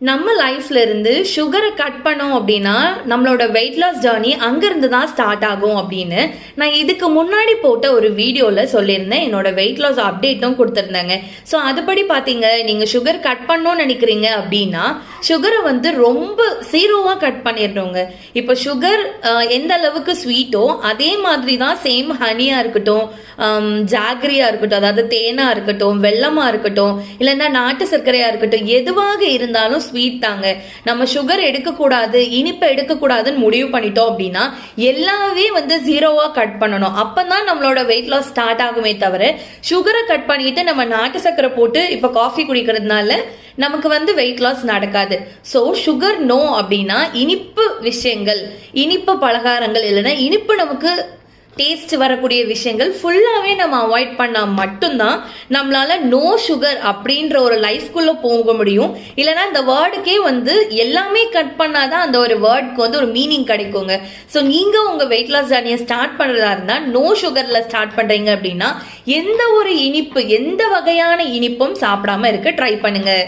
நம்ம லைஃப்ல இருந்து சுகரை கட் பண்ணோம் அப்படின்னா நம்மளோட வெயிட் லாஸ் ஜேர்னி அங்கிருந்து தான் ஸ்டார்ட் ஆகும் அப்படின்னு நான் இதுக்கு முன்னாடி போட்ட ஒரு வீடியோவில் சொல்லியிருந்தேன். என்னோட வெயிட் லாஸ் அப்டேட்டும் கொடுத்துருந்தாங்க. ஸோ அதுபடி பார்த்தீங்க நீங்கள் சுகர் கட் பண்ணணும்னு நினைக்கிறீங்க அப்படின்னா சுகரை வந்து ரொம்ப சீரோவாக கட் பண்ணிடுறோங்க. இப்போ சுகர் எந்த அளவுக்கு ஸ்வீட்டோ அதே மாதிரி தான் சேம் ஹனியாக இருக்கட்டும் ஜாகரியாக இருக்கட்டும் அதாவது தேனாக இருக்கட்டும் வெள்ளமாக இருக்கட்டும் இல்லைன்னா நாட்டு சர்க்கரையாக இருக்கட்டும் எதுவாக இருந்தாலும் ஸ்வீட் தாங்க. நம்ம சுகர் எடுக்கக்கூடாது இனிப்பை எடுக்கக்கூடாதுன்னு முடிவு பண்ணிட்டோம் அப்படின்னா எல்லாமே வந்து ஜீரோவா கட் பண்ணணும். அப்பதான் நம்மளோட வெயிட் லாஸ் ஸ்டார்ட் ஆகுமே தவிர சுகரை கட் பண்ணிட்டு நம்ம நாட்டு சர்க்கரை போட்டு இப்போ காஃபி குடிக்கிறதுனால நமக்கு வந்து வெயிட் லாஸ் நடக்காது. ஸோ சுகர் நோ அப்படின்னா இனிப்பு விஷயங்கள் இனிப்பு பலகாரங்கள் இல்லைன்னா இனிப்பு நமக்கு டேஸ்ட் வரக்கூடிய விஷயங்கள் ஃபுல்லாகவே நம்ம அவாய்ட் பண்ணால் மட்டும்தான் நம்மளால் நோ சுகர் அப்படின்ற ஒரு லைஃப்குள்ளே போக முடியும். இல்லைன்னா இந்த வேர்டுக்கே வந்து எல்லாமே கட் பண்ணால் தான் அந்த ஒரு வேர்டுக்கு வந்து ஒரு மீனிங் கிடைக்குங்க. ஸோ நீங்கள் உங்கள் வெயிட் லாஸ் ஜர்னியை ஸ்டார்ட் பண்ணுறதா இருந்தால் நோ சுகரில் ஸ்டார்ட் பண்ணுறீங்க அப்படின்னா எந்த ஒரு இனிப்பு எந்த வகையான இனிப்பும் சாப்பிடாம இருக்க ட்ரை பண்ணுங்கள்